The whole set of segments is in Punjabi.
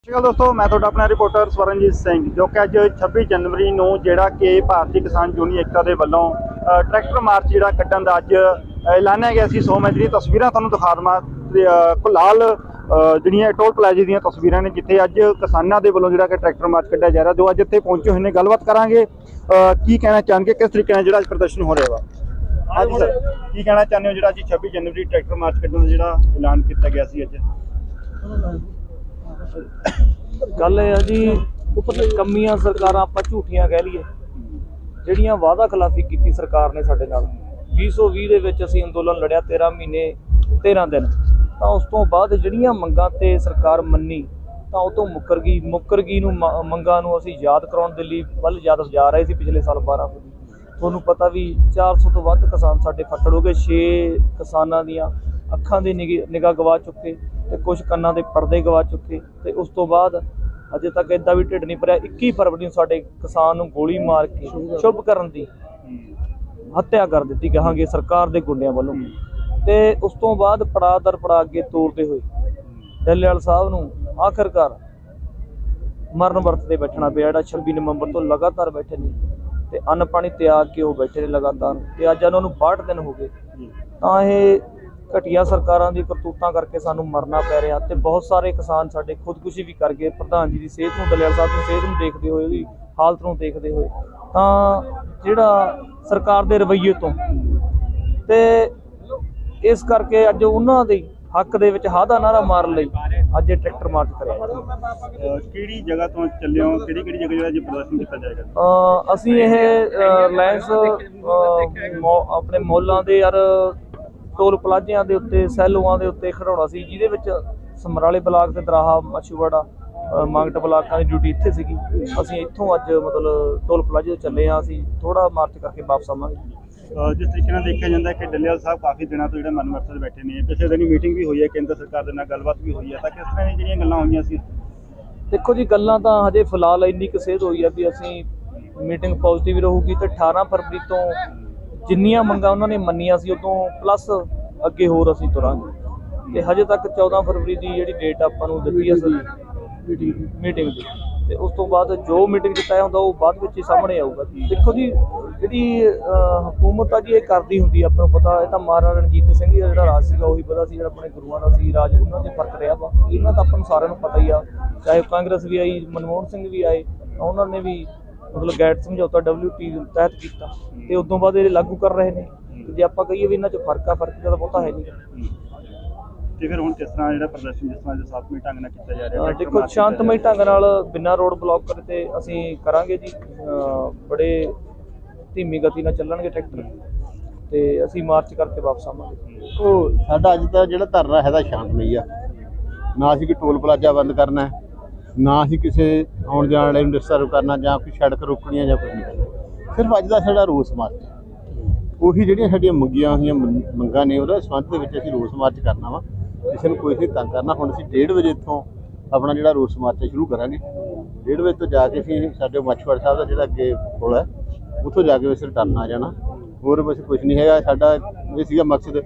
ਸਤਿ ਸ਼੍ਰੀ ਅਕਾਲ ਦੋਸਤੋ ਮੈਂ ਤੁਹਾਡਾ ਆਪਣਾ ਰਿਪੋਰਟਰ ਸਵਰਨਜੀਤ ਸਿੰਘ ਜੋ ਕਿ ਅੱਜ 26 ਜਨਵਰੀ ਨੂੰ ਜਿਹੜਾ ਕਿ ਭਾਰਤੀ ਕਿਸਾਨ ਯੂਨੀਅਨ ਏਕਤਾ ਦੇ ਵੱਲੋਂ ਟਰੈਕਟਰ ਮਾਰਚ ਜਿਹੜਾ ਕੱਢਣ ਦਾ ਅੱਜ ਐਲਾਨਿਆ ਗਿਆ ਸੀ। ਸੋ ਮੈਂ ਜਿਹੜੀਆਂ ਤਸਵੀਰਾਂ ਤੁਹਾਨੂੰ ਦਿਖਾ ਦਵਾਂ ਤੇ, ਕੁਲਾਲ ਜਿਹੜੀਆਂ ਟੋਲ ਪਲਾਜ਼ੇ ਦੀਆਂ ਤਸਵੀਰਾਂ ਨੇ ਜਿੱਥੇ ਅੱਜ ਕਿਸਾਨਾਂ ਦੇ ਵੱਲੋਂ ਜਿਹੜਾ ਕਿ ਟਰੈਕਟਰ ਮਾਰਚ ਕੱਢਿਆ ਜਾ ਰਿਹਾ ਜੋ ਅੱਜ ਇੱਥੇ ਪਹੁੰਚੇ ਹੋਏ ਨੇ। ਗੱਲਬਾਤ ਕਰਾਂਗੇ ਕੀ ਕਹਿਣਾ ਚਾਹਣਗੇ ਕਿਸ ਤਰੀਕੇ ਨਾਲ ਜਿਹੜਾ ਅੱਜ ਪ੍ਰਦਰਸ਼ਨ ਹੋ ਰਿਹਾ ਵਾ? ਹਾਂਜੀ ਸਰ। ਕੀ ਕਹਿਣਾ ਚਾਹੁੰਦੇ ਹੋ ਜਿਹੜਾ ਅੱਜ 26 ਜਨਵਰੀ ਟਰੈਕਟਰ ਮਾਰਚ ਕੱਢਣ ਦਾ ਜਿਹੜਾ ਐਲਾਨ ਕੀਤਾ ਗਿਆ ਸੀ ਅੱਜ? ਗੱਲ ਇਹ ਆ ਜੀ ਉੱਪਰ ਸਰਕਾਰਾਂ ਆਪਾਂ ਝੂਠੀਆਂ ਕਹਿ ਲਈਏ। ਜਿਹੜੀਆਂ ਵਾਅਦਾ ਖਿਲਾਫੀ ਕੀਤੀ ਸਰਕਾਰ ਨੇ ਸਾਡੇ ਨਾਲ। 2020 ਦੇ ਵਿੱਚ ਅਸੀਂ ਅੰਦੋਲਨ ਲੜਿਆ 13 ਮਹੀਨੇ 13 ਦਿਨ। ਤਾਂ ਉਸ ਤੋਂ ਬਾਅਦ ਜਿਹੜੀਆਂ ਮੰਗਾਂ ਤੇ ਸਰਕਾਰ ਮੰਨੀ, ਤਾਂ ਉਹ ਤੋਂ ਮੁੱਕਰ ਗਈ। ਮੁੱਕਰ ਗਈ ਨੂੰ ਮੰਗਾਂ ਨੂੰ ਅਸੀਂ ਯਾਦ ਕਰਾਉਣ ਦੇ ਲਈ ਵੱਲ ਜ਼ਿਆਦਾ ਜਾ ਰਹੇ ਸੀ ਪਿਛਲੇ ਸਾਲ 12 ਤੋਂ। ਤੁਹਾਨੂੰ ਪਤਾ ਵੀ 400 ਤੋਂ ਵੱਧ ਕਿਸਾਨ ਸਾਡੇ ਫੱਟੜ ਹੋ ਗਏ। 6 ਕਿਸਾਨਾਂ ਦੀਆਂ ਅੱਖਾਂ ਦੀ ਨਿਗਾਹ ਗਵਾ ਚੁੱਕੇ ਤੇ ਕੁਝ ਕੰਨਾਂ ਦੇ ਪਰਦੇ ਗਵਾ ਚੁੱਕੇ ਤੇ ਉਸ ਤੋਂ ਬਾਅਦ ਅਜੇ ਤੱਕ ਇਦਾਂ ਵੀ ਢਿੱਡ ਨਹੀਂ ਭਰਿਆ। 21 ਫਰਵਰੀ ਨੂੰ ਸਾਡੇ ਕਿਸਾਨ ਨੂੰ ਗੋਲੀ ਮਾਰ ਕੇ ਸ਼ੁਭ ਕਰਨ ਦੀ ਹੱਤਿਆ ਕਰ ਦਿੱਤੀ ਕਹਾਂਗੇ ਸਰਕਾਰ ਦੇ ਗੁੰਡਿਆਂ ਵੱਲੋਂ। ਤੇ ਉਸ ਤੋਂ ਬਾਅਦ ਪੜਾਅ ਦਰ ਪੜਾਅ ਅੱਗੇ ਤੋਰਦੇ ਹੋਏ ਡੱਲੇਵਾਲ ਸਾਹਿਬ ਨੂੰ ਆਖਰਕਾਰ ਮਰਨ ਵਰਤ ਤੇ ਬੈਠਣਾ ਪਿਆ। ਜਿਹੜਾ 26 ਨਵੰਬਰ ਤੋਂ ਲਗਾਤਾਰ ਬੈਠੇ ਨੇ ਤੇ ਅੰਨ ਪਾਣੀ ਤਿਆਗ ਕੇ ਉਹ ਬੈਠੇ ਨੇ ਲਗਾਤਾਰ। ਤੇ ਅੱਜ ਉਹਨਾਂ ਨੂੰ 62 ਦਿਨ ਹੋ ਗਏ। ਤਾਂ ਇਹ ਘਟੀਆ ਸਰਕਾਰਾਂ ਦੀ ਕਰਤੂਤਾਂ ਕਰਕੇ ਸਾਨੂੰ ਮਰਨਾ ਪੈ ਰਿਹਾ ਤੇ ਬਹੁਤ ਸਾਰੇ ਕਿਸਾਨ ਸਾਡੇ ਖੁਦਕੁਸ਼ੀ ਵੀ ਕਰ ਗਏ। ਪ੍ਰਧਾਨ ਜੀ ਦੀ ਸਿਹਤ ਨੂੰ ਦਲਿਆਲ ਸਾਹਿਬ ਦੀ ਸਿਹਤ ਨੂੰ ਦੇਖਦੇ ਹੋਏ ਉਹਦੀ ਹਾਲਤ ਨੂੰ ਦੇਖਦੇ ਹੋਏ। ਤਾਂ ਜਿਹੜਾ ਸਰਕਾਰ ਦੇ ਰਵੱਈਏ ਤੋਂ ਤੇ ਇਸ ਕਰਕੇ ਅੱਜ ਉਹਨਾਂ ਦੇ ਹੱਕ ਦੇ ਵਿੱਚ ਹਾਦਾ ਨਾਰਾ ਮਾਰਨ ਲਈ ਅੱਜ ਇਹ ਟਰੈਕਟਰ ਮਾਰਚ ਕਰਿਆ ਕਿਹੜੀ ਜਗ੍ਹਾ ਤੋਂ ਚੱਲੇ ਹੋ? ਕਿਹੜੀ ਕਿਹੜੀ ਜਗ੍ਹਾ ਜਿਹੜਾ ਜੀ ਪ੍ਰਦਰਸ਼ਨ ਕੀਤਾ ਜਾਏਗਾ? ਅਸੀਂ ਇਹ ਮੋ- ਆਪਣੇ ਮੋਲਾਂ ਦੇ ਯਾਰ ਟੋਲ ਪਲਾਜ਼ਿਆਂ ਦੇ ਉੱਤੇ ਸੈਲੋਆਂ ਦੇ ਉੱਤੇ ਖੜਾਉਣਾ ਸੀ ਜਿਹਦੇ ਵਿੱਚ ਸਮਰਾਲੇ ਬਲਾਕ ਤੇ ਦਰਾਹਾ ਮਛੂਵਾੜਾ ਮੰਗਟ ਬਲਾਕਾਂ ਦੀ ਡਿਊਟੀ ਇੱਥੇ ਸੀਗੀ। ਅਸੀਂ ਇੱਥੋਂ ਅੱਜ ਮਤਲਬ ਟੋਲ ਪਲਾਜ਼ੇ ਤੋਂ ਚੱਲੇ ਆ ਅਸੀਂ ਥੋੜਾ ਮਾਰਚ ਕਰਕੇ ਵਾਪਸ ਆਵਾਂਗੇ। ਜਿਸ ਤਰੀਕੇ ਨਾਲ ਦੇਖਿਆ ਜਾਂਦਾ ਹੈ ਕਿ ਡੱਲੇਵਾਲ ਸਾਹਿਬ ਕਾਫੀ ਦਿਨਾਂ ਤੋਂ ਜਿਹੜਾ ਮਨਮਰਥ ਤੇ ਬੈਠੇ ਨੇ ਪਿਛਲੇ ਦਿਨੀ ਮੀਟਿੰਗ ਵੀ ਹੋਈ ਹੈ ਕੇਂਦਰ ਸਰਕਾਰ ਦੇ ਨਾਲ ਗੱਲਬਾਤ ਵੀ ਹੋਈ ਹੈ ਤਾਂ ਕਿਸ ਤਰ੍ਹਾਂ ਦੀਆਂ ਜਿਹੜੀਆਂ ਗੱਲਾਂ ਹੋਈਆਂ ਸੀ? ਦੇਖੋ ਜੀ ਗੱਲਾਂ ਤਾਂ ਹਜੇ ਫਿਲਹਾਲ ਇੰਨੀ ਕੁ ਸੇਧ ਹੋਈ ਆ ਵੀ ਅਸੀਂ ਮੀਟਿੰਗ ਪੋਜ਼ਿਟਿਵ ਰਹੂਗੀ ਤੇ 18 ਫਰਵਰੀ ਤੋਂ ਜਿੰਨੀਆਂ ਮੰਗਾਂ ਉਹਨਾਂ ਨੇ ਮੰਨੀਆਂ ਸੀ ਉਦੋਂ ਪਲੱਸ ਅੱਗੇ ਹੋਰ ਅਸੀਂ ਤੁਰਾਂਗੇ। ਤੇ ਹਜੇ ਤੱਕ 14 ਫਰਵਰੀ ਦੀ ਜਿਹੜੀ ਡੇਟ ਆਪਾਂ ਨੂੰ ਦਿੱਤੀ ਆ ਮੀਟਿੰਗ ਦੀ। ਤੇ ਉਸ ਤੋਂ ਬਾਅਦ ਜੋ ਮੀਟਿੰਗ 'ਚ ਤੈਅ ਹੁੰਦਾ ਉਹ ਬਾਅਦ ਵਿੱਚ ਹੀ ਸਾਹਮਣੇ ਆਊਗਾ। ਦੇਖੋ ਜੀ ਜਿਹੜੀ ਹਕੂਮਤ ਆ ਜੀ ਇਹ ਕਰਦੀ ਹੁੰਦੀ ਆਪਾਂ ਨੂੰ ਪਤਾ ਇਹ ਤਾਂ ਮਹਾਰਾਜਾ ਰਣਜੀਤ ਸਿੰਘ ਜੀ ਦਾ ਜਿਹੜਾ ਰਾਜ ਸੀਗਾ ਉਹੀ ਪਤਾ ਸੀ ਜਿਹੜਾ ਆਪਣੇ ਗੁਰੂਆਂ ਦਾ ਸੀ ਰਾਜ ਉਹਨਾਂ ਦੇ ਫ਼ਰਕ ਰਿਹਾ ਵਾ। ਇਹਨਾਂ ਤਾਂ ਆਪਾਂ ਨੂੰ ਸਾਰਿਆਂ ਨੂੰ ਪਤਾ ਹੀ ਆ ਚਾਹੇ ਕਾਂਗਰਸ ਵੀ ਆਈ ਮਨਮੋਹਨ ਸਿੰਘ ਵੀ ਆਏ ਉਹਨਾਂ ਨੇ ਵੀ ਮਤਲਬ ਗੈਟ ਸਮਝੌਤਾ WT ਤਹਿਤ ਕੀਤਾ ਤੇ ਉਦੋਂ ਬਾਅਦ ਇਹ ਲਾਗੂ ਕਰ ਰਹੇ ਨੇ। ਜੇ ਆਪਾਂ ਕਹੀਏ ਵੀ ਇਹਨਾਂ 'ਚ ਫ਼ਰਕ ਆ ਫ਼ਰਕ ਤਾਂ ਬਹੁਤਾ ਹੈ ਨਹੀਂ। ਤੇ ਫਿਰ ਹੁਣ ਕਿਸ ਤਰ੍ਹਾਂ ਜਿਹੜਾ ਪ੍ਰਦਰਸ਼ਨ ਜਿਸ ਤਰ੍ਹਾਂ ਜੋ ਸਾਤਵੀਂ ਢੰਗ ਨਾਲ ਕੀਤਾ ਜਾ ਰਿਹਾ ਦੇਖੋ ਸ਼ਾਂਤਮਈ ਢੰਗ ਨਾਲ ਬਿਨਾਂ ਰੋਡ ਬਲੌਕ ਕਰੇ ਤੇ ਅਸੀਂ ਕਰਾਂਗੇ ਜੀ। ਬੜੇ ਧੀਮੀ ਗਤੀ ਨਾਲ ਚੱਲਣਗੇ ਟਰੈਕਟਰ। ਤੇ ਅਸੀਂ ਮਾਰਚ ਕਰਕੇ ਵਾਪਸ ਆਵਾਂਗੇ। ਉਹ ਸਾਡਾ ਅੱਜ ਦਾ ਜਿਹੜਾ ਧਰਨਾ ਹੈਗਾ ਸ਼ਾਂਤਮਈ ਆ। ਨਾ ਅਸੀਂ ਕੋਈ ਟੋਲ ਪਲਾਜ਼ਾ ਬੰਦ ਕਰਨਾ ਹੈ, ਨਾ ਅਸੀਂ ਕਿਸੇ ਆਉਣ ਜਾਣ ਵਾਲੇ ਨੂੰ ਡਿਸਟਰਬ ਕਰਨਾ ਜਾਂ ਕੋਈ ਸੜਕ ਰੋਕਣੀ ਆ ਜਾਂ ਕੁਝ ਨਹੀਂ। ਸਿਰਫ ਅੱਜ ਦਾ ਸਾਡਾ ਰੋਸ ਮਾਰਚ। ਉਹੀ ਜਿਹੜੀਆਂ ਸਾਡੀਆਂ ਮੰਗੀਆਂ ਹੋਈਆਂ ਮੰਗ- ਮੰਗਾਂ ਨੇ, ਉਹਦਾ ਸੰਬੰਧ ਦੇ ਵਿੱਚ ਅਸੀਂ ਰੋਸ ਮਾਰਚ ਕਰਨਾ ਵਾ। ਕਿਸੇ ਨੂੰ ਕੋਈ ਨਹੀਂ ਤੰਗ ਕਰਨਾ, ਹੁਣ ਅਸੀਂ 1:30 ਵਜੇ ਇੱਥੋਂ ਆਪਣਾ ਜਿਹੜਾ ਰੋਸ ਮਾਰਚ ਹੈ ਸ਼ੁਰੂ ਕਰਾਂਗੇ। 1:30 ਵਜੇ ਤੋਂ ਜਾ ਕੇ ਅਸੀਂ ਸਾਡੇ ਮੱਛਵੜ ਸਾਹਿਬ ਦਾ ਜਿਹੜਾ ਅੱਗੇ ਪੁਲ ਹੈ, ਉੱਥੋਂ ਜਾ ਕੇ ਵੈਸੇ ਰਿਟਰਨ ਆ ਜਾਣਾ। ਹੋਰ ਬਸ ਕੁਝ ਨਹੀਂ ਹੈਗਾ। ਸਾਡਾ ਇਹ ਸੀਗਾ ਮਕਸਦ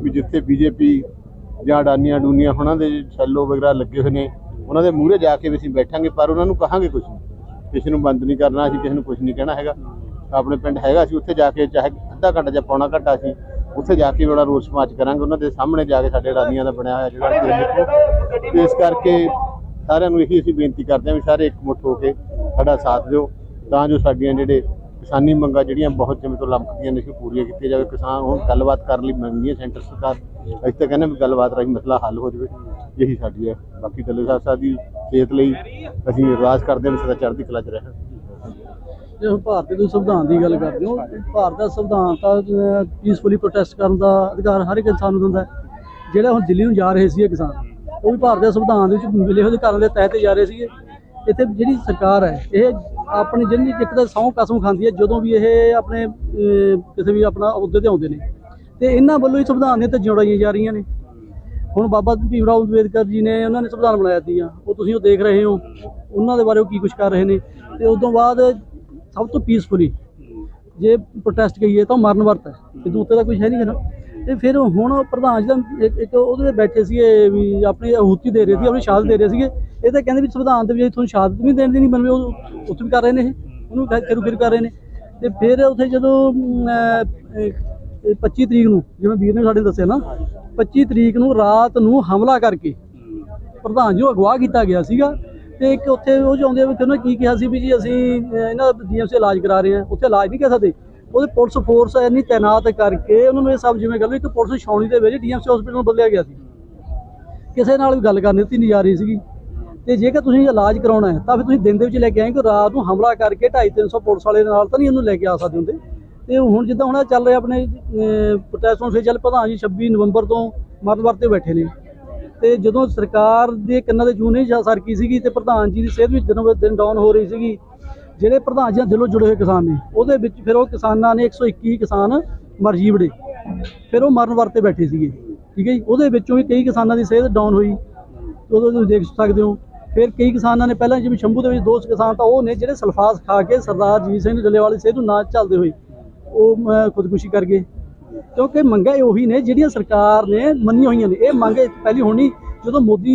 ਵੀ ਜਿੱਥੇ ਬੀਜੇਪੀ ਜਾਂ ਅਡਾਨੀਆਂ ਡੂਨੀਆਂ ਉਹਨਾਂ ਦੇ ਸੈਲੋ ਵਗੈਰਾ ਲੱਗੇ ਹੋਏ ਨੇ ਉਹਨਾਂ ਦੇ ਮੂਹਰੇ ਜਾ ਕੇ ਵੀ ਅਸੀਂ ਬੈਠਾਂਗੇ ਪਰ ਉਹਨਾਂ ਨੂੰ ਕਹਾਂਗੇ ਕੁਝ ਨਹੀਂ। ਕਿਸੇ ਨੂੰ ਬੰਦ ਨਹੀਂ ਕਰਨਾ ਅਸੀਂ ਕਿਸੇ ਨੂੰ ਕੁਝ ਨਹੀਂ ਕਹਿਣਾ ਹੈਗਾ। ਆਪਣੇ ਪਿੰਡ ਹੈਗਾ ਸੀ ਉੱਥੇ ਜਾ ਕੇ ਚਾਹੇ ਅੱਧਾ ਘੰਟਾ ਜਾਂ ਪੌਣਾ ਘੰਟਾ ਸੀ ਉੱਥੇ ਜਾ ਕੇ ਉਹਨਾਂ ਰੋਸ ਮਾਰਚ ਕਰਾਂਗੇ। ਉਹਨਾਂ ਦੇ ਸਾਹਮਣੇ ਜਾ ਕੇ ਸਾਡੇ ਅਡਾਨੀਆਂ ਦਾ ਬਣਿਆ ਹੋਇਆ ਜਿਹੜਾ ਇਸ ਕਰਕੇ ਸਾਰਿਆਂ ਨੂੰ ਇਹੀ ਅਸੀਂ ਬੇਨਤੀ ਕਰਦੇ ਹਾਂ ਵੀ ਸਾਰੇ ਇਕਮੁੱਠ ਹੋ ਕੇ ਸਾਡਾ ਸਾਥ ਦਿਓ। ਤਾਂ ਜੋ ਸਾਡੀਆਂ ਜਿਹੜੇ ਕਿਸਾਨੀ ਮੰਗਾਂ ਜਿਹੜੀਆਂ ਬਹੁਤ ਜਿਵੇਂ ਤੋਂ ਲੰਮਕਦੀਆਂ ਨੇ ਪੂਰੀਆਂ ਕੀਤੀਆਂ ਜਾਵੇ। ਕਿਸਾਨ ਹੁਣ ਗੱਲਬਾਤ ਕਰਨ ਲਈ ਮੰਗਦੀ ਹੈ ਸੈਂਟਰ ਸਰਕਾਰ ਅਸੀਂ ਤਾਂ ਕਹਿੰਦੇ ਵੀ ਗੱਲਬਾਤ ਰਾਹੀਂ ਮਸਲਾ ਹੱਲ ਹੋ ਜਾਵੇ। ਇਹੀ ਸਾਡੀ ਹੈ। ਬਾਕੀ ਦੱਲੇ ਸਾਹਿਬ ਸਾਹਿਬ ਦੀ ਸਿਹਤ ਲਈ ਅਸੀਂ ਅਰਦਾਸ ਕਰਦੇ ਹਾਂ ਸਦਾ ਚੜ੍ਹਦੀ ਕਲਾ 'ਚ ਰਹਿਣ ਜੇ ਹੁਣ ਭਾਰਤ ਦੇ ਸੰਵਿਧਾਨ ਦੀ ਗੱਲ ਕਰਦੇ ਹੋ, ਭਾਰਤ ਦਾ ਸੰਵਿਧਾਨ ਤਾਂ ਪੀਸਫੁਲੀ ਪ੍ਰੋਟੈਸਟ ਕਰਨ ਦਾ ਅਧਿਕਾਰ ਹਰ ਇੱਕ ਇਨਸਾਨ ਨੂੰ ਦਿੰਦਾ ਜਿਹੜਾ ਹੁਣ ਦਿੱਲੀ ਨੂੰ ਜਾ ਰਹੇ ਸੀ ਕਿਸਾਨ, ਉਹ ਵੀ ਭਾਰਤ ਦੇ ਸੰਵਿਧਾਨ ਦੇ ਵਿੱਚ ਮਿਲੇ ਹੋਏ ਅਧਿਕਾਰਾਂ ਦੇ ਤਹਿਤ ਜਾ ਰਹੇ ਸੀਗੇ। ਇੱਥੇ ਜਿਹੜੀ ਸਰਕਾਰ ਹੈ, ਇਹ ਆਪਣੀ ਜਿਹੜੀ ਇੱਕ ਤਾਂ ਸਹੁੰ ਕਸਮ ਖਾਂਦੀ ਹੈ, ਜਦੋਂ ਵੀ ਇਹ ਆਪਣੇ ਕਿਸੇ ਵੀ ਆਪਣਾ ਅਹੁਦੇ ਤੇ ਆਉਂਦੇ ਨੇ ਤੇ ਇਹਨਾਂ ਵੱਲੋਂ ਹੀ ਸੰਵਿਧਾਨ ਦੀਆਂ ਧੱਜੀਆਂ ਉਡਾਈਆਂ ਜਾ ਰਹੀਆਂ ਨੇ। ਹੁਣ ਬਾਬਾ ਭੀਮ ਰਾਓ ਅੰਬੇਦਕਰ ਜੀ ਨੇ ਉਹਨਾਂ ਨੇ ਸੰਵਿਧਾਨ ਬਣਾਇਆ ਸੀ ਉਹ ਤੁਸੀਂ ਉਹ ਦੇਖ ਰਹੇ ਹੋ। ਉਹਨਾਂ ਦੇ ਬਾਰੇ ਉਹ ਕੀ ਕੁਝ ਕਰ ਰਹੇ ਨੇ। ਤੇ ਉਸ ਤੋਂ ਬਾਅਦ ਸਭ ਤੋਂ ਪੀਸਫੁਲੀ ਜੇ ਪ੍ਰੋਟੈਸਟ ਕਹੀਏ ਤਾਂ ਉਹ ਮਰਨ ਵਰਤ ਹੈ। ਇਹ ਉੱਤੇ ਤਾਂ ਕੁਝ ਹੈ ਨਹੀਂ ਨਾ ਤੇ ਫਿਰ ਹੁਣ ਪ੍ਰਧਾਨ ਜੀ ਦਾ ਇੱਕ- ਉਹਦੇ ਵਿੱਚ ਬੈਠੇ ਸੀਗੇ ਵੀ ਆਪਣੀ ਆਹੂਤੀ ਦੇ ਰਹੇ ਸੀ, ਆਪਣੀ ਸ਼ਹਾਦਤ ਦੇ ਰਹੇ ਸੀਗੇ। ਇਹ ਤਾਂ ਕਹਿੰਦੇ ਵੀ ਸੰਵਿਧਾਨ ਦੇ ਵਿੱਚ ਤੁਹਾਨੂੰ ਸ਼ਹਾਦਤ ਵੀ ਦੇਣ ਦੀ ਨਹੀਂ ਬਣਵੇ ਉਹ ਉੱਥੇ ਵੀ ਕਰ ਰਹੇ ਨੇ ਇਹ। ਉਹਨੂੰ ਖੇਰੂ ਖੇਰੂ ਕਰ ਰਹੇ ਨੇ। ਤੇ ਫਿਰ ਉੱਥੇ ਜਦੋਂ ਇਹ 25 ਤਰੀਕ ਨੂੰ, ਜਿਵੇਂ ਵੀਰ ਨੇ ਸਾਡੇ ਦੱਸਿਆ ਨਾ 25 ਤਰੀਕ ਨੂੰ ਰਾਤ ਨੂੰ ਹਮਲਾ ਕਰਕੇ ਪ੍ਰਧਾਨ ਜੀ ਨੂੰ ਅਗਵਾ ਕੀਤਾ ਗਿਆ ਸੀਗਾ ਤੇ ਇੱਕ ਉੱਥੇ ਉਹ ਚਾਹੁੰਦੇ ਵੀ ਕਿ ਕੀ ਕਿਹਾ ਸੀ ਵੀ ਜੀ ਅਸੀਂ ਇਹਨਾਂ ਦਾ ਡੀਐਮਸੀ ਇਲਾਜ ਕਰਾ ਰਹੇ ਹਾਂ, ਉੱਥੇ ਇਲਾਜ ਨਹੀਂ ਕਰ ਸਕਦੇ। ਉਹਦੇ ਪੁਲਿਸ ਫੋਰਸ ਇੰਨੀ ਤਾਇਨਾਤ ਕਰਕੇ ਉਹਨਾਂ ਨੂੰ ਇਹ ਸਭ ਜਿਵੇਂ ਗੱਲ ਇੱਕ ਪੁਲਿਸ ਛਾਉਣੀ ਦੇ ਵਿੱਚ ਡੀਐਮਸੀ ਹਸਪੀਟਲ ਨੂੰ ਬਦਲਿਆ ਗਿਆ ਸੀ। ਕਿਸੇ ਨਾਲ ਵੀ ਗੱਲ ਕਰਨ ਦਿੱਤੀ ਨਹੀਂ ਜਾ ਰਹੀ ਸੀਗੀ। ਤੇ ਜੇਕਰ ਤੁਸੀਂ ਇਲਾਜ ਕਰਾਉਣਾ ਹੈ, ਤਾਂ ਫਿਰ ਤੁਸੀਂ ਦਿਨ ਦੇ ਵਿੱਚ ਲੈ ਕੇ ਆਏ ਕਿ ਰਾਤ ਨੂੰ ਹਮਲਾ ਕਰਕੇ 250 300 ਪੁਲਿਸ ਵਾਲੇ ਨਾਲ ਤਾਂ ਨਹੀਂ ਉਹਨੂੰ ਲੈ ਕੇ ਆ ਸਕਦੇ ਹੁੰਦੇ। ਤੇ ਹੁਣ ਜਿੱਦਾਂ ਹੁਣ ਇਹ ਚੱਲ ਰਿਹਾ ਆਪਣੇ ਪ੍ਰੋਟੈਸਟ ਹੁਣ ਫਿਰ ਚੱਲ ਪ੍ਰਧਾਨ ਜੀ 26 ਨਵੰਬਰ ਤੋਂ ਮਰਨ ਵਰਤੇ ਬੈਠੇ ਨੇ। ਤੇ ਜਦੋਂ ਸਰਕਾਰ ਦੇ ਕੰਨਾਂ ਦੇ ਜੂਨੇ ਨਹੀਂ ਜਾ ਸਰਕੀ ਸੀਗੀ ਤੇ ਪ੍ਰਧਾਨ ਜੀ ਦੀ ਸਿਹਤ ਵੀ ਦਿਨੋਂ ਦਿਨ ਡਾਊਨ ਹੋ ਰਹੀ ਸੀਗੀ, ਜਿਹੜੇ ਪ੍ਰਧਾਨ ਜੀ ਨਾਲ ਦਿਲੋਂ ਜੁੜੇ ਹੋਏ ਕਿਸਾਨ ਨੇ, ਉਹਦੇ ਵਿੱਚ ਫਿਰ ਉਹ ਕਿਸਾਨਾਂ ਨੇ 121 ਕਿਸਾਨ ਮਰ ਜੀਵੜੇ ਫਿਰ ਉਹ ਮਰਨ ਵਰਤੇ ਬੈਠੇ ਸੀਗੇ, ਠੀਕ ਹੈ ਜੀ? ਉਹਦੇ ਵਿੱਚੋਂ ਵੀ ਕਈ ਕਿਸਾਨਾਂ ਦੀ ਸਿਹਤ ਡਾਊਨ ਹੋਈ। ਉਦੋਂ ਤੁਸੀਂ ਦੇਖ ਸਕਦੇ ਹੋ। ਫਿਰ ਕਈ ਕਿਸਾਨਾਂ ਨੇ ਪਹਿਲਾਂ ਜਿਵੇਂ ਸ਼ੰਭੂ ਦੇ ਵਿੱਚ ਦੋ ਕਿਸਾਨ ਤਾਂ ਉਹ ਨੇ ਜਿਹੜੇ ਸਲਫਾਸ ਖਾ ਕੇ ਸਰਦਾਰ ਜੀ ਸਿੰਘ ਡੱਲੇਵਾਲ ਦੀ ਸਿਹਤ ਨੂੰ ਨਾ ਚੱਲਦੇ ਹੋਏ ਉਹ ਅਮ, ਖੁਦਕੁਸ਼ੀ ਕਰ ਗਏ। ਕਿਉਂਕਿ ਮੰਗਾਂ ਉਹੀ ਨੇ ਜਿਹੜੀਆਂ ਸਰਕਾਰ ਨੇ ਮੰਨੀਆਂ ਹੋਈਆਂ ਨੇ। ਇਹ ਮੰਗ ਪਹਿਲੀ ਹੋਣੀ ਜਦੋਂ ਮੋਦੀ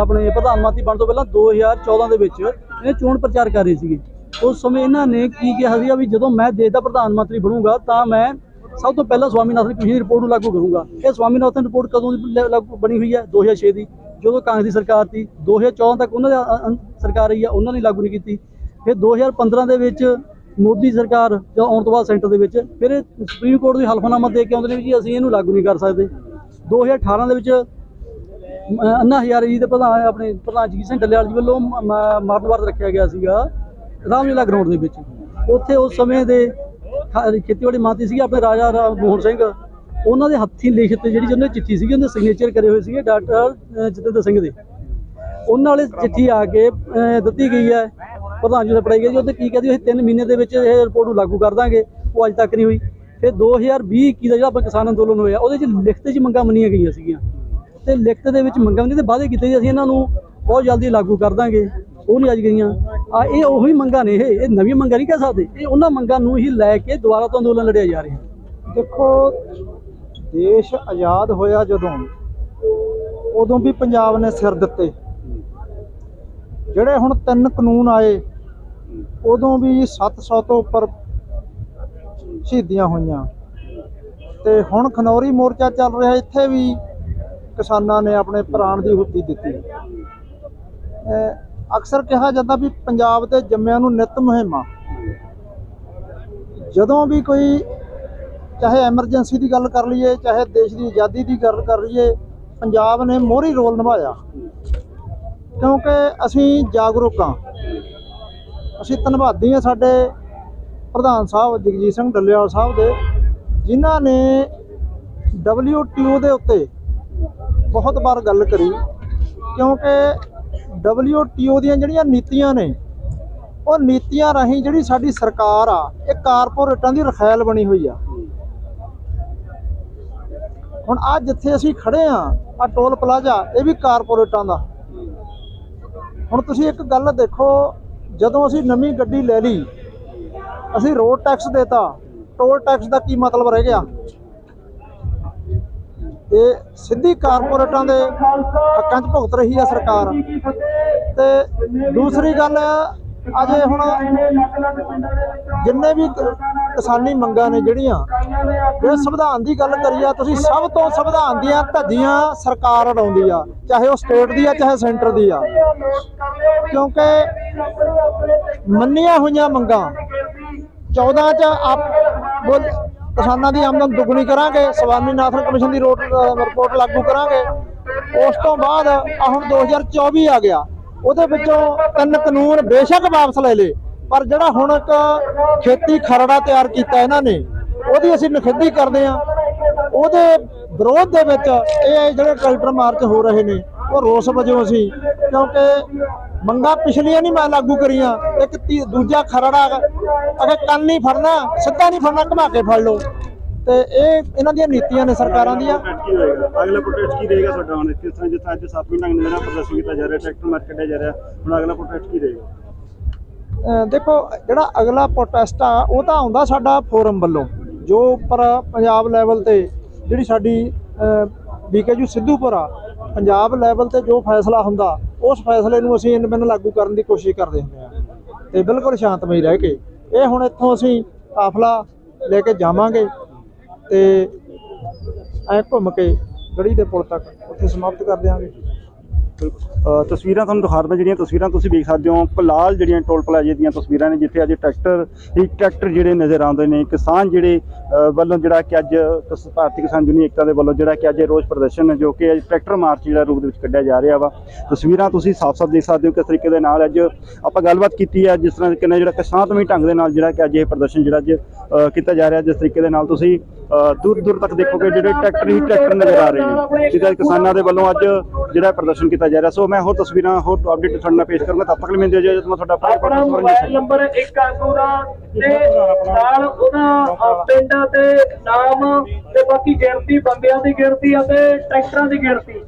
ਆਪਣੇ ਪ੍ਰਧਾਨ ਮੰਤਰੀ ਬਣ ਤੋਂ ਪਹਿਲਾਂ 2014 ਦੇ ਵਿੱਚ ਇਹ ਚੋਣ ਪ੍ਰਚਾਰ ਕਰ ਰਹੇ ਸੀਗੇ। ਉਸ ਸਮੇਂ ਇਹਨਾਂ ਨੇ ਕੀ ਕਿਹਾ ਸੀਗਾ ਵੀ ਜਦੋਂ ਮੈਂ ਦੇਸ਼ ਦਾ ਪ੍ਰਧਾਨ ਮੰਤਰੀ ਬਣੂੰਗਾ ਤਾਂ ਮੈਂ ਸਭ ਤੋਂ ਪਹਿਲਾਂ ਸਵਾਮੀਨਾਥਨ ਕਮਿਸ਼ਨ ਦੀ ਰਿਪੋਰਟ ਨੂੰ ਲਾਗੂ ਕਰੂੰਗਾ। ਇਹ ਸਵਾਮੀਨਾਥਨ ਰਿਪੋਰਟ ਕਦੋਂ ਦੀ ਲਾਗੂ ਬਣੀ ਹੋਈ ਹੈ? 2006 ਦੀ। ਜਦੋਂ ਕਾਂਗਰਸ ਦੀ ਸਰਕਾਰ ਸੀ 2014 ਤੱਕ ਉਹਨਾਂ ਦੀ ਸਰਕਾਰ ਰਹੀ ਆ ਉਹਨਾਂ ਨੇ ਲਾਗੂ ਨਹੀਂ ਕੀਤੀ। ਫਿਰ 2015 ਦੇ ਵਿੱਚ ਮੋਦੀ ਸਰਕਾਰ ਜਾਂ ਆਉਣ ਤੋਂ ਬਾਅਦ ਸੈਂਟਰ ਦੇ ਵਿੱਚ, ਫਿਰ ਸੁਪਰੀਮ ਕੋਰਟ ਦੀ ਹਲਫਨਾਮਾ ਦੇ ਕੇ ਆਉਂਦੇ ਨੇ ਜੀ, ਅਸੀਂ ਇਹਨੂੰ ਲਾਗੂ ਨਹੀਂ ਕਰ ਸਕਦੇ। 2018 ਦੇ ਵਿੱਚ ਅੰਨਾ ਹਜ਼ਾਰੇ ਜੀ ਦੇ ਪ੍ਰਧਾਨ, ਆਪਣੇ ਪ੍ਰਧਾਨ ਜੀ ਸਿੰਘ ਡੱਲੇਵਾਲ ਜੀ ਵੱਲੋਂ ਮ- ਮਰਨ ਵਰਤ ਰੱਖਿਆ ਗਿਆ ਸੀਗਾ, ਰਾਮਲੀਲਾ ਗਰਾਊਂਡ ਦੇ ਵਿੱਚ। ਉੱਥੇ ਉਸ ਸਮੇਂ ਦੇ ਖੇਤੀਬਾੜੀ ਮੰਤਰੀ ਸੀਗੇ, ਆਪਣੇ ਰਾਜਾ ਰਾਮ ਮੋਹਨ ਸਿੰਘ। ਉਹਨਾਂ ਦੇ ਹੱਥੀਂ ਲਿਖਤ ਜਿਹੜੀ ਜਿਹਨਾਂ ਦੀ ਚਿੱਠੀ ਸੀਗੀ ਉਹਦੇ ਸਿਗਨੇਚਰ ਕਰੇ ਹੋਏ ਸੀਗੇ ਡਾਕਟਰ ਜਤਿੰਦਰ ਸਿੰਘ ਦੇ। ਉਹਨਾਂ ਵਾਲੇ ਚਿੱਠੀ ਆ ਕੇ ਦਿੱਤੀ ਗਈ ਹੈ। ਪ੍ਰਧਾਨ ਜੀ ਨੇ ਪੜਾਈ ਗਈ ਜੀ। ਉਹਦੇ ਕੀ ਕਹਿੰਦੀ, ਅਸੀਂ 3 ਮਹੀਨੇ ਦੇ ਵਿੱਚ ਇਹ ਰਿਪੋਰਟ ਨੂੰ ਲਾਗੂ ਕਰ ਦਾਂਗੇ। ਉਹ ਅੱਜ ਤੱਕ ਨਹੀਂ ਹੋਈ। ਫਿਰ 2020 21 ਦਾ ਜਿਹੜਾ ਆਪਾਂ ਕਿਸਾਨ ਅੰਦੋਲਨ ਹੋਇਆ, ਉਹਦੇ 'ਚ ਲਿਖਤ 'ਚ ਮੰਗਾਂ ਮੰਨੀਆਂ ਗਈਆਂ ਸੀਗੀਆਂ। ਤੇ ਲਿਖਤ ਦੇ ਵਿੱਚ ਮੰਗਾਂ ਨਹੀਂ ਤੇ ਵਾਅਦੇ ਕੀਤੇ ਸੀ ਅਸੀਂ ਇਹਨਾਂ ਨੂੰ ਬਹੁਤ ਜਲਦੀ ਲਾਗੂ ਕਰ ਦਾਂਗੇ। ਉਹ ਨਹੀਂ ਅੱਜ ਗਈਆਂ। ਆ, ਇਹ ਉਹੀ ਮੰਗਾਂ ਨੇ ਇਹ। ਇਹ ਨਵੀਂ ਮੰਗਾਂ ਨਹੀਂ ਕਹਿ ਸਕਦੇ। ਇਹ ਉਹਨਾਂ ਮੰਗਾਂ ਨੂੰ ਹੀ ਲੈ ਕੇ ਦੁਬਾਰਾ ਤੋਂ ਅੰਦੋਲਨ ਲੜਿਆ ਜਾ ਰਿਹਾ। ਦੇਖੋ, ਦੇਸ਼ ਆਜ਼ਾਦ ਹੋਇਆ ਜਦੋਂ, ਉਦੋਂ ਵੀ ਪੰਜਾਬ ਨੇ ਸਿਰ ਦਿੱਤੇ। ਜਿਹੜੇ ਹੁਣ ਤਿੰਨ ਕਾਨੂੰਨ ਆਏ, ਉਦੋਂ ਵੀ 700 ਤੋਂ ਉੱਪਰ ਸ਼ਹੀਦੀਆਂ ਹੋਈਆਂ। ਤੇ ਹੁਣ ਖਨੌਰੀ ਮੋਰਚਾ ਚੱਲ ਰਿਹਾ, ਇੱਥੇ ਵੀ ਕਿਸਾਨਾਂ ਨੇ ਆਪਣੇ ਪ੍ਰਾਣ ਦੀ ਹੁੱਤੀ ਦਿੱਤੀ। ਅਹ ਅਕਸਰ ਕਿਹਾ ਜਾਂਦਾ ਵੀ ਪੰਜਾਬ ਦੇ ਜੰਮਿਆਂ ਨੂੰ ਨਿਤ ਮੁਹਿੰਮਾਂ। ਜਦੋਂ ਵੀ ਕੋਈ ਚਾਹੇ ਐਮਰਜੈਂਸੀ ਦੀ ਗੱਲ ਕਰ ਲਈਏ, ਚਾਹੇ ਦੇਸ਼ ਦੀ ਆਜ਼ਾਦੀ ਦੀ ਗੱਲ ਕਰ ਲਈਏ, ਪੰਜਾਬ ਨੇ ਮੋਹਰੀ ਰੋਲ ਨਿਭਾਇਆ। ਕਿਉਂਕਿ ਅਸੀਂ ਜਾਗਰੂਕ ਹਾਂ। ਅਸੀਂ ਧੰਨਵਾਦੀ ਹਾਂ ਸਾਡੇ ਪ੍ਰਧਾਨ ਸਾਹਿਬ ਜਗਜੀਤ ਸਿੰਘ ਡੱਲੇਵਾਲ ਸਾਹਿਬ ਦੇ, ਜਿਨ੍ਹਾਂ ਨੇ WTO ਦੇ ਉੱਤੇ ਬਹੁਤ ਵਾਰ ਗੱਲ ਕਰੀ, ਕਿਉਂਕਿ WTO ਦੀਆਂ ਜਿਹੜੀਆਂ ਨੀਤੀਆਂ ਨੇ, ਉਹ ਨੀਤੀਆਂ ਰਾਹੀਂ ਜਿਹੜੀ ਸਾਡੀ ਸਰਕਾਰ ਆ, ਇਹ ਕਾਰਪੋਰੇਟਾਂ ਦੀ ਰਖੈਲ ਬਣੀ ਹੋਈ ਆ। ਹੁਣ ਆ ਜਿੱਥੇ ਅਸੀਂ ਖੜੇ ਆ ਆ ਟੋਲ ਪਲਾਜ਼ਾ, ਇਹ ਵੀ ਕਾਰਪੋਰੇਟਾਂ ਦਾ। ਹੁਣ ਤੁਸੀਂ ਇੱਕ ਗੱਲ ਦੇਖੋ, ਜਦੋਂ ਅਸੀਂ ਨਵੀਂ ਗੱਡੀ ਲੈ ਲਈ, ਅਸੀਂ ਰੋਡ ਟੈਕਸ ਦੇਤਾ ਟੋਲ ਟੈਕਸ ਦਾ ਕੀ ਮਤਲਬ ਰਹਿ ਗਿਆ? ਇਹ ਸਿੱਧੀ ਕਾਰਪੋਰੇਟਾਂ ਦੇ ਹੱਕਾਂ 'ਚ ਭੁਗਤ ਰਹੀ ਹੈ ਸਰਕਾਰ। ਤੇ ਦੂਸਰੀ ਗੱਲ ਅਜੇ ਹੁਣ ਜਿੰਨੇ ਵੀ ਕਿਸਾਨੀ ਮੰਗਾਂ ਨੇ ਜਿਹੜੀਆਂ ਜੇ ਸੰਵਿਧਾਨ ਦੀ ਗੱਲ ਕਰੀਏ ਤੁਸੀਂ ਸਭ ਤੋਂ ਸੰਵਿਧਾਨ ਦੀਆਂ ਧੱਜੀਆਂ ਸਰਕਾਰ ਉਡਾਉਂਦੀ ਆ, ਚਾਹੇ ਉਹ ਸਟੇਟ ਦੀ ਆ, ਚਾਹੇ ਸੈਂਟਰ ਦੀ ਆ। ਕਿਉਂਕਿ ਮੰਨੀਆਂ ਹੋਈਆਂ ਮੰਗਾਂ 14 ਚ ਆਪ ਬੋਲ- ਕਿਸਾਨਾਂ ਦੀ ਆਮਦਨ ਦੁੱਗਣੀ ਕਰਾਂਗੇ ਸਵਾਮੀਨਾਥਨ ਕਮਿਸ਼ਨ ਦੀ ਰੋਟ- ਰਿਪੋਰਟ ਲਾਗੂ ਕਰਾਂਗੇ। ਉਸ ਤੋਂ ਬਾਅਦ ਆ ਹੁਣ 2024 ਆ ਗਿਆ। ਉਹਦੇ ਵਿੱਚੋਂ ਤਿੰਨ ਕਾਨੂੰਨ ਬੇਸ਼ੱਕ ਵਾਪਸ ਲੈ ਲਏ। ਪਰ ਜਿਹੜਾ ਹੁਣ ਇੱਕ ਖੇਤੀ ਖਰੜਾ ਤਿਆਰ ਕੀਤਾ ਇਹਨਾਂ ਨੇ, ਉਹਦੀ ਅਸੀਂ ਨਿਖੇਧੀ ਕਰਦੇ ਆ ਉਹਦੇ ਵਿਰੋਧ ਦੇ ਵਿੱਚ ਇਹ ਜਿਹੜੇ ਟਰੈਕਟਰ ਮਾਰਚ ਹੋ ਰਹੇ ਨੇ, ਉਹ ਰੋਸ ਵਜੋਂ ਅਸੀਂ, ਕਿਉਂਕਿ ਮੰਗਾ ਪਿਛਲੀਆਂ ਨਹੀਂ ਮੈਂ ਲਾਗੂ ਕਰੀਆਂ। ਇੱਕ ਤੀ- ਦੂਜਾ ਖਰੜਾ ਅਗਰ ਕੰਨ ਨਹੀਂ ਫੜਨਾ, ਸਿੱਧਾ ਨਹੀਂ ਫੜਨਾ, ਘੁਮਾ ਕੇ ਫੜ ਲਓ। ਤੇ ਇਹ ਇਹਨਾਂ ਦੀਆਂ ਨੀਤੀਆਂ ਨੇ ਸਰਕਾਰਾਂ ਦੀਆਂ। ਅਗਲਾ ਪ੍ਰੋਟੈਸਟ ਕੀ ਰਹੇਗਾ ਤੁਹਾਡਾ ਹੁਣ? ਕਿਸ ਤਰ੍ਹਾਂ ਤਰ੍ਹਾਂ ਅੱਜ ਸਾਤਵੀਂ ਢੰਗ ਨਾਲ ਜਿਹੜਾ ਪ੍ਰਦਰਸ਼ਨ ਕੀਤਾ ਜਾ ਰਿਹਾ ਟਰੈਕਟਰ ਮਾਰਚ ਕੱਢਿਆ ਜਾ ਰਿਹਾ ਹੁਣ ਅਗਲਾ ਪ੍ਰੋਟੈਸਟ ਕੀ ਰਹੇਗਾ? ਦੇਖੋ ਜਿਹੜਾ ਅਗਲਾ ਪ੍ਰੋਟੈਸਟ ਆ ਉਹ ਤਾਂ ਆਉਂਦਾ ਸਾਡਾ ਫੋਰਮ ਵੱਲੋਂ ਜੋ ਉੱਪਰ ਪੰਜਾਬ ਲੈਵਲ ਤੇ ਜਿਹੜੀ ਸਾਡੀ ਬੀਕੇਯੂ ਸਿੱਧੂਪੁਰ ਆ ਪੰਜਾਬ ਲੈਵਲ ਤੇ ਜੋ ਫੈਸਲਾ ਹੁੰਦਾ ਉਸ ਫੈਸਲੇ ਨੂੰ ਅਸੀਂ ਇੰਨ ਲਾਗੂ ਕਰਨ ਦੀ ਕੋਸ਼ਿਸ਼ ਕਰਦੇ ਹੁੰਦੇ ਆ। ਤੇ ਬਿਲਕੁਲ ਸ਼ਾਂਤਮਈ ਰਹਿ ਕੇ ਇਹ ਹੁਣ ਇੱਥੋਂ ਅਸੀਂ ਕਾਫਲਾ ਲੈ ਕੇ ਜਾਵਾਂਗੇ। ਤੇ ਐ ਘੁੰਮ ਕੇ ਗੜੀ ਦੇ ਪੁਲ ਤੱਕ ਉੱਥੇ ਸਮਾਪਤ ਕਰ ਦਿਆਂਗੇ। ਅ, ਤਸਵੀਰਾਂ ਤੁਹਾਨੂੰ ਦਿਖਾ ਦਿੰਦਾ ਜਿਹੜੀਆਂ ਤਸਵੀਰਾਂ ਤੁਸੀਂ ਵੇਖ ਸਕਦੇ ਹੋ। ਕਲਾਲ ਜਿਹੜੀਆਂ ਟੋਲ ਪਲਾਜ਼ੇ ਦੀਆਂ ਤਸਵੀਰਾਂ ਨੇ ਜਿੱਥੇ ਅੱਜ ਟਰੈਕਟਰ ਹੀ ਟਰੈਕਟਰ ਜਿਹੜੇ ਨਜ਼ਰ ਆਉਂਦੇ ਨੇ। ਕਿਸਾਨ ਜਿਹੜੇ ਵੱਲੋਂ ਜਿਹੜਾ ਕਿ ਅੱਜ ਭਾਰਤੀ ਕਿਸਾਨ ਯੂਨੀਅਨ ਏਕਤਾ ਦੇ ਵੱਲੋਂ ਜਿਹੜਾ ਕਿ ਅੱਜ ਇਹ ਰੋਸ ਪ੍ਰਦਰਸ਼ਨ ਹੈ ਜੋ ਕਿ ਅੱਜ ਟਰੈਕਟਰ ਮਾਰਚ ਜਿਹੜਾ ਰੂਪ ਦੇ ਵਿੱਚ ਕੱਢਿਆ ਜਾ ਰਿਹਾ ਵਾ। ਤਸਵੀਰਾਂ ਤੁਸੀਂ ਸਾਫ਼-ਸਾਫ਼ ਦੇਖ ਸਕਦੇ ਹੋ ਕਿਸ ਤਰੀਕੇ ਦੇ ਨਾਲ ਅੱਜ ਆਪਾਂ ਗੱਲਬਾਤ ਕੀਤੀ ਹੈ ਜਿਸ ਤਰ੍ਹਾਂ ਕਿ ਜਿਹੜਾ ਕਿ ਸ਼ਾਂਤਮਈ ਢੰਗ ਦੇ ਨਾਲ ਜਿਹੜਾ ਕਿ ਅੱਜ ਇਹ ਪ੍ਰਦਰਸ਼ਨ ਜਿਹੜਾ ਅੱਜ ਕੀਤਾ ਜਾ ਰਿਹਾ ਜਿਸ ਤਰੀਕੇ ਦੇ ਨਾਲ ਤੁਸੀਂ ਦੂਰ ਦੂਰ ਤੱਕ ਦੇਖੋਗੇ ਜਿਹੜੇ ਟਰੈਕਟਰ ਹੀ ਟਰੈਕਟਰ ਨਜ਼ਰ ਆ ਰਹੇ ਨੇ ਜਿਹਦਾ ਕਿਸਾਨਾਂ ਦੇ ਵੱਲੋਂ ਅੱਜ ਜਿਹੜਾ ਪ੍ਰਦਰਸ਼ਨ ਕੀਤਾ ਜਾ ਰਿਹਾ। ਸੋ ਮੈਂ ਹੋਰ ਤਸਵੀਰਾਂ ਹੋਰ ਅਪਡੇਟ ਤੁਹਾਡੇ ਨਾਲ ਪੇਸ਼ ਕਰੂੰਗਾ। ਤਦ ਤੱਕ ਲਈ ਮੈਨੂੰ ਦਿਓ ਮੈਂ ਤੁਹਾਡਾ ਆਪਣਾ ਮੋਬਾਈਲ ਨੰਬਰ ਇੱਕ ਆਗੂ ਦਾ ਤੇ ਨਾਲ ਉਹਦਾ ਪਿੰਡ ਤੇ ਨਾਮ ਤੇ ਬਾਕੀ ਗਿਣਤੀ ਬੰਦਿਆਂ ਦੀ ਗਿਣਤੀ ਅਤੇ ਟਰੈਕਟਰਾਂ ਦੀ ਗਿਣਤੀ।